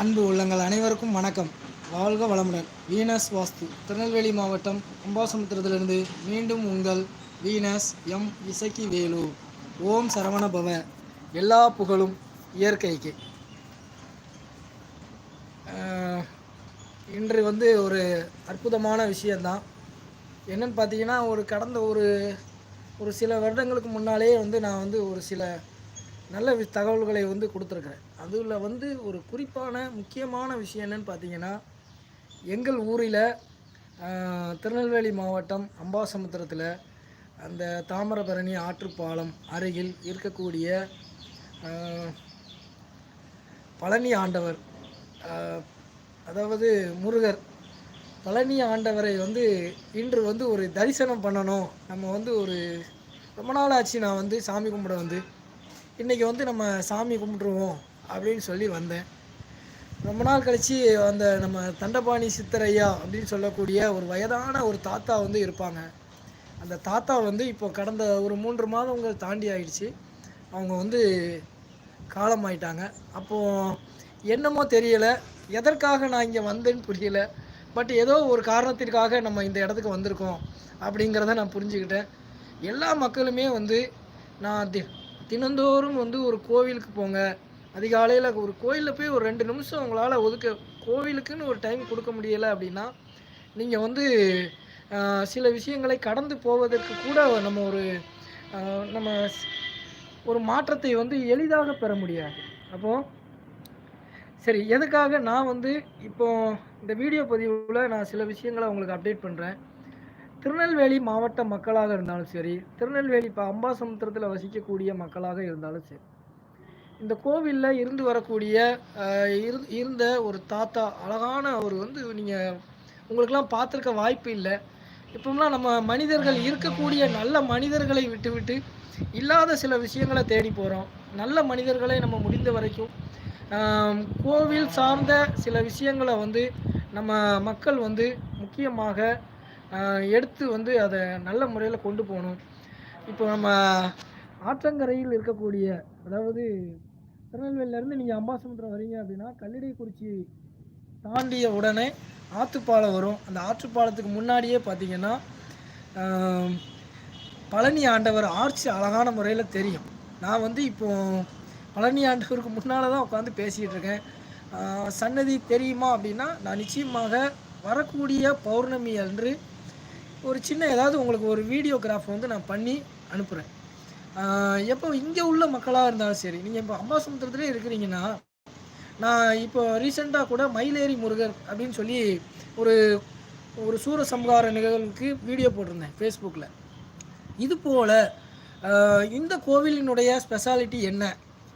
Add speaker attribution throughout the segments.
Speaker 1: அன்பு உள்ளங்கள் அனைவருக்கும் வணக்கம். வாழ்க வளமுடன். வீனஸ் வாஸ்து. திருநெல்வேலி மாவட்டம் கும்பாசமுத்திரத்திலிருந்து மீண்டும் உங்கள் வீனஸ் எம் இசக்கி வேலு ஓம் சரவண பவ எல்லா புகழும் இயற்கைக்கு. இன்று வந்து ஒரு அற்புதமான விஷயந்தான். என்னன்னு பார்த்தீங்கன்னா ஒரு கடந்த ஒரு ஒரு சில வருடங்களுக்கு முன்னாலே வந்து நான் வந்து ஒரு சில நல்ல தகவல்களை வந்து கொடுத்துருக்குறேன். அதில் வந்து ஒரு குறிப்பான முக்கியமான விஷயம் என்னன்னு பார்த்தீங்கன்னா எங்கள் ஊரில் திருநெல்வேலி மாவட்டம் அம்பாசமுத்திரத்தில் அந்த தாமிரபரணி ஆற்றுப்பாலம் அருகில் இருக்கக்கூடிய பழனி ஆண்டவர் அதாவது முருகர். பழனி ஆண்டவரை வந்து இன்று வந்து ஒரு தரிசனம் பண்ணணும். நம்ம வந்து ஒரு ரொம்ப நாள் ஆச்சு நான் வந்து சாமி கும்பிட வந்து. இன்றைக்கி வந்து நம்ம சாமி கும்பிட்ருவோம் அப்படின்னு சொல்லி வந்தேன். ரொம்ப நாள் கழித்து அந்த நம்ம தண்டபாணி சித்தரையா அப்படின்னு சொல்லக்கூடிய ஒரு வயதான ஒரு தாத்தா வந்து இருப்பாங்க. அந்த தாத்தா வந்து இப்போ கடந்த ஒரு மூன்று மாதங்கள் தாண்டி ஆயிடுச்சு. அவங்க வந்து காலமாயிட்டாங்க. அப்போது என்னமோ தெரியலை எதற்காக நான் இங்கே வந்தேன்னு புரியல பட் ஏதோ ஒரு காரணத்திற்காக நம்ம இந்த இடத்துக்கு வந்திருக்கோம் அப்படிங்கிறத நான் புரிஞ்சுக்கிட்டேன். எல்லா மக்களுமே வந்து நான் தி தினந்தோறும் வந்து ஒரு கோவிலுக்கு போங்க. அதிகாலையில் ஒரு கோயிலில் போய் ஒரு ரெண்டு நிமிஷம் உங்களால் ஒதுக்க கோவிலுக்குன்னு ஒரு டைம் கொடுக்க முடியலை அப்படின்னா நீங்கள் வந்து சில விஷயங்களை கடந்து போவதற்கு கூட நம்ம ஒரு நம்ம ஸ்- ஒரு மாற்றத்தை வந்து எளிதாக பெற முடியாது. அப்போது சரி எதுக்காக நான் வந்து இப்போது இந்த வீடியோ பதிவில் நான் சில விஷயங்களை உங்களுக்கு அப்டேட் பண்ணுறேன் திருநெல்வேலி மாவட்ட மக்களாக இருந்தாலும் சரி திருநெல்வேலி இப்போ அம்பாசமுத்திரத்தில் வசிக்கக்கூடிய மக்களாக இருந்தாலும் சரி இந்த கோவிலில் இருந்து வரக்கூடிய இரு- இருந்த ஒரு தாத்தா அழகான அவர் வந்து நீங்கள் உங்களுக்கெல்லாம் பார்த்துருக்க வாய்ப்பு இல்லை. இப்போம்லாம் நம்ம மனிதர்கள் இருக்கக்கூடிய நல்ல மனிதர்களை விட்டுவிட்டு இல்லாத சில விஷயங்களை தேடி போகிறோம் நல்ல மனிதர்களை நம்ம முடிந்த வரைக்கும் கோவில் சார்ந்த சில விஷயங்களை வந்து நம்ம மக்கள் வந்து முக்கியமாக எடுத்து வந்து அதை நல்ல முறையில் கொண்டு போகணும். இப்போ நம்ம ஆற்றங்கரையில் இருக்கக்கூடிய அதாவது திருநெல்வேலியிலேருந்து நீங்கள் அம்பாசமுத்திரம் வரீங்க அப்படின்னா கல்லிடைக்குறிச்சி தாண்டிய உடனே ஆற்றுப்பாலம் வரும். அந்த ஆற்றுப்பாலத்துக்கு முன்னாடியே பார்த்தீங்கன்னா பழனி ஆண்டவர் ஆர்ச்சி அழகான முறையில் தெரியும். நான் வந்து இப்போ பழனி ஆண்டவருக்கு முன்னால் தான் உட்காந்து பேசிகிட்டு இருக்கேன். சன்னதி தெரியுமா அப்படின்னா நான் நிச்சயமாக வரக்கூடிய பௌர்ணமி அன்று ஒரு சின்ன ஏதாவது உங்களுக்கு ஒரு வீடியோகிராஃப் வந்து நான் பண்ணி அனுப்புகிறேன் எப்போ இங்கே உள்ள மக்களாக இருந்தாலும் சரி நீங்கள் இப்போ அம்மா சமுத்திரத்துலேயே இருக்கிறீங்கன்னா நான் இப்போ ரீசெண்டாக கூட மயிலேறி முருகர் அப்படின்னு சொல்லி ஒரு ஒரு சூர சம்ஹார நிகழ்வுக்கு வீடியோ போட்டிருந்தேன் ஃபேஸ்புக்கில் இது போல் இந்த கோவிலினுடைய ஸ்பெஷாலிட்டி என்ன?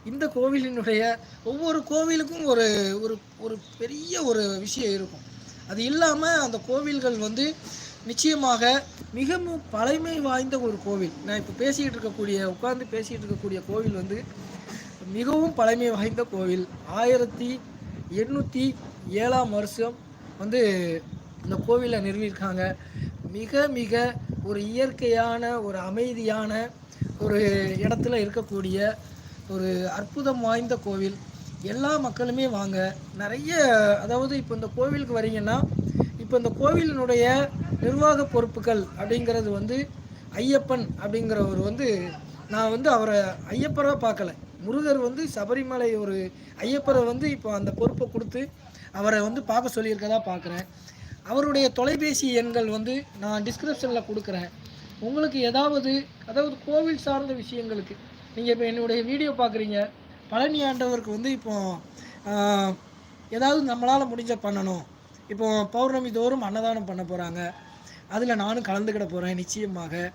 Speaker 1: இந்த கோவிலினுடைய ஒவ்வொரு கோவிலுக்கும் ஒரு ஒரு ஒரு பெரிய ஒரு விஷயம் இருக்கும். அது இல்லாமல் அந்த கோவில்கள் வந்து நிச்சயமாக மிகவும் பழமை வாய்ந்த ஒரு கோவில். நான் இப்போ பேசிக்கிட்டு இருக்கக்கூடிய உட்கார்ந்து பேசிக்கிட்டு இருக்கக்கூடிய கோவில் வந்து மிகவும் பழமை வாய்ந்த கோவில். ஆயிரத்தி எண்ணூற்றி ஏழாம் வருஷம் வந்து இந்த கோவிலை நிறுவியிருக்காங்க. மிக மிக ஒரு இயற்கையான ஒரு அமைதியான ஒரு இடத்துல இருக்கக்கூடிய ஒரு அற்புதம் வாய்ந்த கோவில். எல்லா மக்களுமே வாங்க. நிறைய அதாவது இப்போ இந்த கோவிலுக்கு வரீங்கன்னா இப்போ இந்த கோவிலினுடைய நிர்வாக பொறுப்புகள் அப்படிங்கிறது வந்து ஐயப்பன் அப்படிங்கிறவர் வந்து நான் வந்து அவரை ஐயப்பராக பார்க்கல. முருகர் வந்து சபரிமலை ஒரு ஐயப்பரை வந்து இப்போ அந்த பொறுப்பை கொடுத்து அவரை வந்து பார்க்க சொல்லியிருக்கதா பார்க்குறேன். அவருடைய தொலைபேசி எண்கள் வந்து நான் டிஸ்கிரிப்ஷனில் கொடுக்குறேன். உங்களுக்கு ஏதாவது அதாவது கோவில் சார்ந்த விஷயங்களுக்கு நீங்கள் இப்போ என்னுடைய வீடியோ பார்க்குறீங்க. பழனி ஆண்டவருக்கு வந்து இப்போ ஏதாவது நம்மளால் முடிஞ்ச பண்ணணும். இப்போ பௌர்ணமி தோறும் அன்னதானம் பண்ண போகிறாங்க அதில் நானும் கலந்துக்கிட போகிறேன் நிச்சயமாக.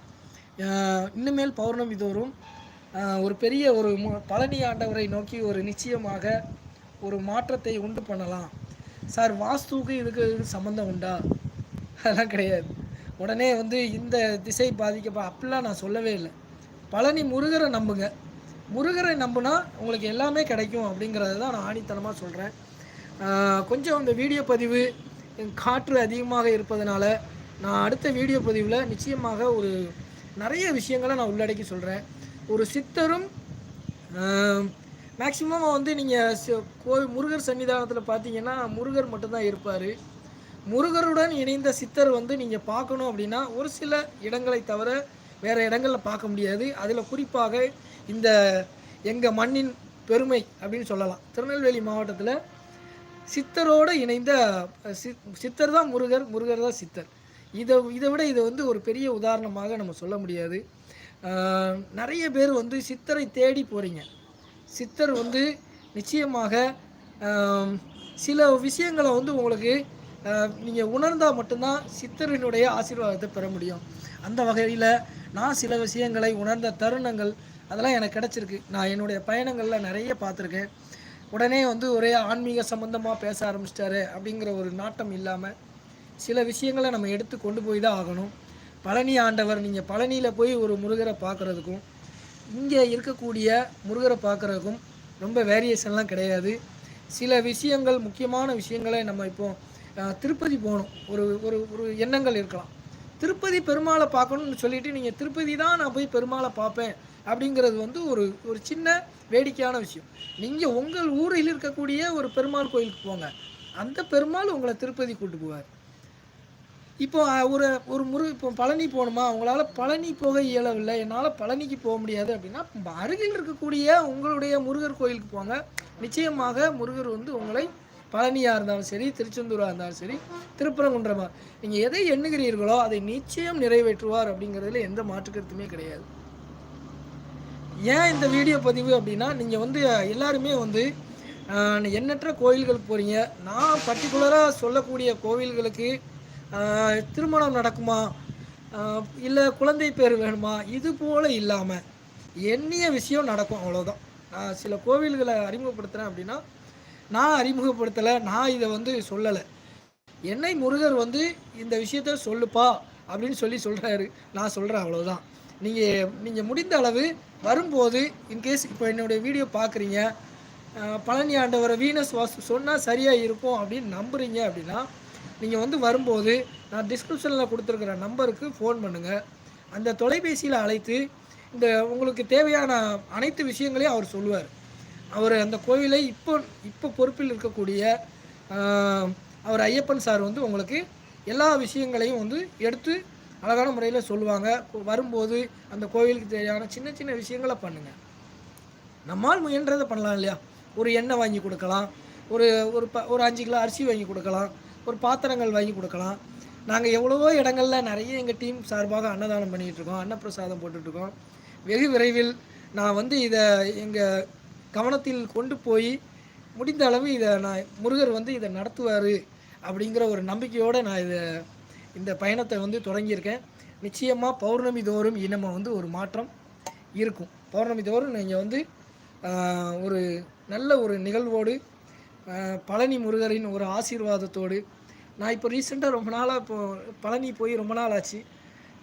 Speaker 1: இன்னுமேல் பௌர்ணமி தோறும் ஒரு பெரிய ஒரு மு- பழனி ஆண்டவரை நோக்கி ஒரு நிச்சயமாக ஒரு மாற்றத்தை உண்டு பண்ணலாம். சார் வாஸ்துவுக்கு இதுக்கு சம்மந்தம் உண்டா? அதெல்லாம் கிடையாது. உடனே வந்து இந்த திசை பாதிக்கப்ப அப்படிலாம் நான் சொல்லவே இல்லை. பழனி முருகரை நம்புங்க. முருகரை நம்புனா உங்களுக்கு எல்லாமே கிடைக்கும் அப்படிங்கிறத தான் நான் ஆணித்தனமாக சொல்கிறேன் கொஞ்சம் இந்த வீடியோ பதிவு காற்று அதிகமாக இருப்பதனால நான் அடுத்த வீடியோ பதிவில் நிச்சயமாக ஒரு நிறைய விஷயங்களை நான் உள்ளடக்கி சொல்கிறேன் ஒரு சித்தரும் மேக்சிமம் வந்து நீங்கள் கோவில் முருகர் சன்னிதானத்தில் பார்த்தீங்கன்னா முருகர் மட்டும்தான் இருப்பார். முருகருடன் இணைந்த சித்தர் வந்து நீங்கள் பார்க்கணும் அப்படின்னா ஒரு சில இடங்களை தவிர வேறு இடங்களில் பார்க்க முடியாது. அதில் குறிப்பாக இந்த எங்கள் மண்ணின் பெருமை அப்படின்னு சொல்லலாம். திருநெல்வேலி மாவட்டத்தில் சித்தரோடு இணைந்த சித்தர் தான் முருகர் முருகர் தான் சித்தர். இதை இதை விட இதை வந்து ஒரு பெரிய உதாரணமாக நம்ம சொல்ல முடியாது. நிறைய பேர் வந்து சித்தரை தேடி போகிறீங்க சித்தர் வந்து நிச்சயமாக சில விஷயங்களை வந்து உங்களுக்கு நீங்கள் உணர்ந்தால் மட்டும்தான் சித்தரினுடைய ஆசீர்வாதத்தை பெற முடியும். அந்த வகையில் நான் சில விஷயங்களை உணர்ந்த தருணங்கள் அதெல்லாம் எனக்கு கிடச்சிருக்கு. நான் என்னுடைய பயணங்களில் நிறைய பார்த்துருக்கேன். உடனே வந்து ஒரே ஆன்மீக சம்மந்தமாக பேச ஆரம்பிச்சிட்டாரு அப்படிங்கிற ஒரு நாட்டம் இல்லாமல் சில விஷயங்களை நம்ம எடுத்து கொண்டு போய் தான் ஆகணும். பழனி ஆண்டவர் நீங்கள் பழனியில் போய் ஒரு முருகரை பார்க்குறதுக்கும் இங்கே இருக்கக்கூடிய முருகரை பார்க்குறதுக்கும் ரொம்ப வேரியேஷன்லாம் கிடையாது. சில விஷயங்கள் முக்கியமான விஷயங்களை நம்ம இப்போ திருப்பதி போகணும். ஒரு ஒரு ஒரு எண்ணங்கள் இருக்கலாம். திருப்பதி பெருமாளை பார்க்கணும்னு சொல்லிட்டு நீங்கள் திருப்பதி தான் நான் போய் பெருமாளை பார்ப்பேன். அப்படிங்கிறது வந்து ஒரு ஒரு சின்ன வேடிக்கையான விஷயம். நீங்கள் உங்கள் ஊரில் இருக்கக்கூடிய ஒரு பெருமாள் கோயிலுக்கு போங்க. அந்த பெருமாள் உங்களை திருப்பதி கூட்டு போவார். இப்போ ஒரு ஒரு முரு இப்போ பழனி போகணுமா? உங்களால் பழனி போக இயலவில்லை. என்னால் பழனிக்கு போக முடியாது அப்படின்னா அருகில் இருக்கக்கூடிய உங்களுடைய முருகர் கோயிலுக்கு போங்க. நிச்சயமாக முருகர் வந்து உங்களை பழனியாக இருந்தாலும் சரி திருச்செந்தூராக இருந்தாலும் சரி திருப்பரங்குன்றமா. நீங்கள் எதை எண்ணுகிறீர்களோ அதை நிச்சயம் நிறைவேற்றுவார் அப்படிங்கிறதுல எந்த மாற்றுக்கருத்துமே கிடையாது. ஏன் இந்த வீடியோ பதிவு அப்படின்னா நீங்கள் வந்து எல்லாருமே வந்து எண்ணற்ற கோயில்களுக்கு போகிறீங்க நான் பர்டிகுலராக சொல்லக்கூடிய கோவில்களுக்கு திருமணம் நடக்குமா? இல்லை குழந்தை பேர் வேணுமா? இது போல் இல்லாமல் எண்ணிய விஷயம் நடக்கும் அவ்வளோதான் நான் சில கோவில்களை அறிமுகப்படுத்துகிறேன் அப்படின்னா நான் அறிமுகப்படுத்தலை நான் இதை வந்து சொல்லலை. என்னை முருகர் வந்து இந்த விஷயத்த சொல்லுப்பா அப்படின்னு சொல்லி சொல்கிறாரு நான் சொல்கிறேன் அவ்வளோதான் நீங்கள் நீங்கள் முடிந்த அளவு வரும்போது இன்கேஸ் இப்போ என்னுடைய வீடியோ பார்க்குறீங்க பழனி ஆண்டவரை வீனஸ் வாஸ்து சொன்னால் சரியாக இருக்கும் அப்படின்னு நம்புகிறீங்க அப்படின்னா நீங்கள் வந்து வரும்போது நான் டிஸ்கிரிப்ஷனில் கொடுத்துருக்குற நம்பருக்கு ஃபோன் பண்ணுங்கள் அந்த தொலைபேசியில் அழைத்து இந்த உங்களுக்கு தேவையான அனைத்து விஷயங்களையும் அவர் சொல்லுவார். அவர் அந்த கோவிலை இப்போ இப்போ பொறுப்பில் இருக்கக்கூடிய அவர் ஐயப்பன் சார் வந்து உங்களுக்கு எல்லா விஷயங்களையும் வந்து எடுத்து அழகான முறையில் சொல்லுவாங்க. வரும்போது அந்த கோவிலுக்கு தேவையான சின்ன சின்ன விஷயங்களை பண்ணுங்கள் நம்மால் முயன்றதை பண்ணலாம் இல்லையா? ஒரு எண்ணெய் வாங்கி கொடுக்கலாம். ஒரு ஒரு ப ஒரு அஞ்சு கிலோ அரிசி வாங்கி கொடுக்கலாம். ஒரு பாத்திரங்கள் வாங்கி கொடுக்கலாம். நாங்கள் எவ்வளவோ இடங்களில் நிறைய எங்கள் டீம் சார்பாக அன்னதானம் பண்ணிகிட்டு இருக்கோம் அன்னப்பிரசாதம் போட்டுட்ருக்கோம் வெகு விரைவில் நான் வந்து இதை எங்கள் கவனத்தில் கொண்டு போய் முடிந்த அளவு இதை நான் முருகர் வந்து இதை நடத்துவார் அப்படிங்கிற ஒரு நம்பிக்கையோடு நான் இதை இந்த பயணத்தை வந்து தொடங்கியிருக்கேன். நிச்சயமாக பௌர்ணமி தோறும் இனம வந்து ஒரு மாற்றம் இருக்கும். பௌர்ணமி தோறும் நீங்கள் வந்து ஒரு நல்ல ஒரு நிகழ்வோடு பழனி முருகரின் ஒரு ஆசீர்வாதத்தோடு. நான் இப்போ ரீசெண்டாக ரொம்ப நாளாக இப்போ பழனி போய் ரொம்ப நாள் ஆச்சு.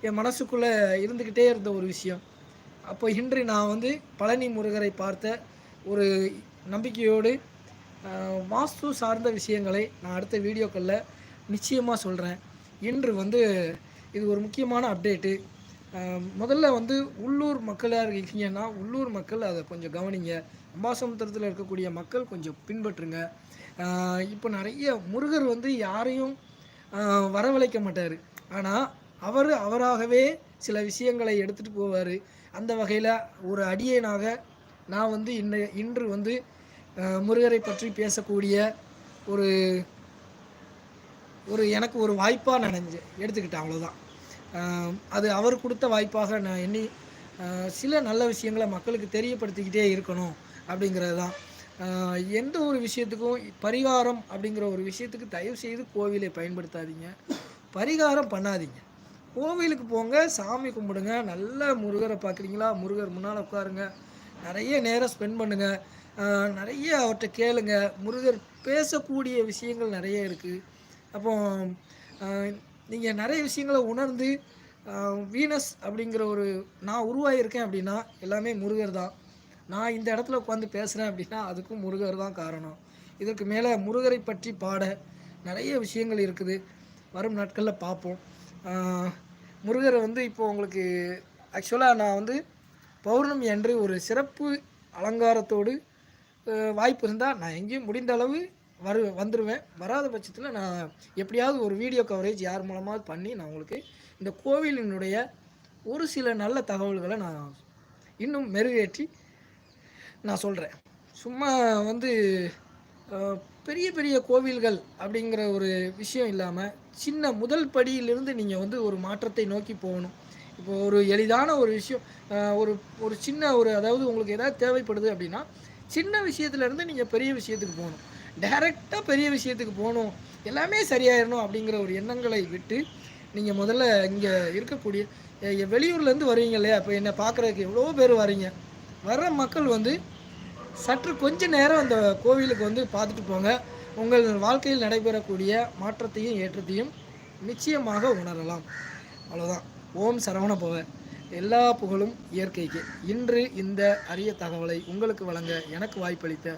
Speaker 1: என் மனசுக்குள்ளே இருந்துக்கிட்டே இருந்த ஒரு விஷயம். அப்போ இன்று நான் வந்து பழனி முருகரை பார்த்த ஒரு நம்பிக்கையோடு வாஸ்து சார்ந்த விஷயங்களை நான் அடுத்த வீடியோக்களில் நிச்சயமாக சொல்கிறேன் இன்று வந்து இது ஒரு முக்கியமான அப்டேட்டு முதல்ல வந்து உள்ளூர் மக்களாக இருக்கீங்கன்னா உள்ளூர் மக்கள் அதை கொஞ்சம் கவனிங்க. அம்பாசமுத்திரத்தில் இருக்கக்கூடிய மக்கள் கொஞ்சம் பின்பற்றுங்க. இப்போ நிறைய முருகர் வந்து யாரையும் வரவழைக்க மாட்டார். ஆனால் அவர் அவராகவே சில விஷயங்களை எடுத்துகிட்டு போவார். அந்த வகையில் ஒரு அடியனாக நான் வந்து இன்று இன்று வந்து முருகரை பற்றி பேசக்கூடிய ஒரு ஒரு எனக்கு ஒரு வாய்ப்பாக நினைஞ்சு எடுத்துக்கிட்டேன் அவ்வளோதான் அது அவர் கொடுத்த வாய்ப்பாக நான் எண்ணி சில நல்ல விஷயங்களை மக்களுக்கு தெரியப்படுத்திக்கிட்டே இருக்கணும் அப்படிங்கிறது தான் எந்த ஒரு விஷயத்துக்கும் பரிகாரம் அப்படிங்கிற ஒரு விஷயத்துக்கு தயவு செய்து கோவிலை பயன்படுத்தாதீங்க. பரிகாரம் பண்ணாதீங்க. கோவிலுக்கு போங்க சாமி கும்பிடுங்க நல்ல முருகரை பார்க்குறீங்களா? முருகர் முன்னால் உட்காருங்க. நிறைய நேரம் ஸ்பெண்ட் பண்ணுங்கள் நிறைய அவர்கிட்ட கேளுங்க. முருகர் பேசக்கூடிய விஷயங்கள் நிறைய இருக்குது அப்போ நீங்கள் நிறைய விஷயங்களை உணர்ந்து வீனஸ் அப்படிங்கிற ஒரு நான் உருவாகியிருக்கேன் அப்படின்னா எல்லாமே முருகர் தான். நான் இந்த இடத்துல உட்காந்து பேசுகிறேன் அப்படின்னா அதுக்கும் முருகர் தான் காரணம். இதற்கு மேலே முருகரை பற்றி பாட நிறைய விஷயங்கள் இருக்குது. வரும் நாட்களில் பார்ப்போம். முருகரை வந்து இப்போ உங்களுக்கு ஆக்சுவலாக நான் வந்து பௌர்ணமி அன்று ஒரு சிறப்பு அலங்காரத்தோடு வாய்ப்பு இருந்தால் நான் எங்கேயும் முடிந்த அளவு வரு வந்துடுவேன் வராத பட்சத்தில் நான் எப்படியாவது ஒரு வீடியோ கவரேஜ் யார் மூலமாவது பண்ணி நான் உங்களுக்கு இந்த கோவிலினுடைய ஒரு சில நல்ல தகவல்களை நான் இன்னும் மெருகேற்றி நான் சொல்கிறேன் சும்மா வந்து பெரிய பெரிய கோவில்கள் அப்படிங்கிற ஒரு விஷயம் இல்லாமல் சின்ன முதல் படியிலிருந்து நீங்கள் வந்து ஒரு மாற்றத்தை நோக்கி போகணும். இப்போ ஒரு எளிதான ஒரு விஷயம் ஒரு ஒரு சின்ன ஒரு அதாவது உங்களுக்கு எதாவது தேவைப்படுது அப்படின்னா சின்ன விஷயத்துலேருந்து நீங்கள் பெரிய விஷயத்துக்கு போகணும். டைரெக்டாக பெரிய விஷயத்துக்கு போகணும். எல்லாமே சரியாயிடணும் அப்படிங்கிற ஒரு எண்ணங்களை விட்டு நீங்கள் முதல்ல இங்கே இருக்கக்கூடிய வெளியூர்லேருந்து வருவீங்க இல்லையா? இப்போ என்னை பார்க்குறதுக்கு எவ்வளோ பேர் வரீங்க. வர்ற மக்கள் வந்து சற்று கொஞ்ச நேரம் அந்த கோவிலுக்கு வந்து பார்த்துட்டு போங்க. உங்கள் வாழ்க்கையில் நடைபெறக்கூடிய மாற்றத்தையும் ஏற்றத்தையும் நிச்சயமாக உணரலாம். அவ்வளோதான் ஓம் சரவண பவ எல்லா புகழும் இயற்கைக்கு. இன்று இந்த அரிய தகவலை உங்களுக்கு வழங்க எனக்கு வாய்ப்பளித்த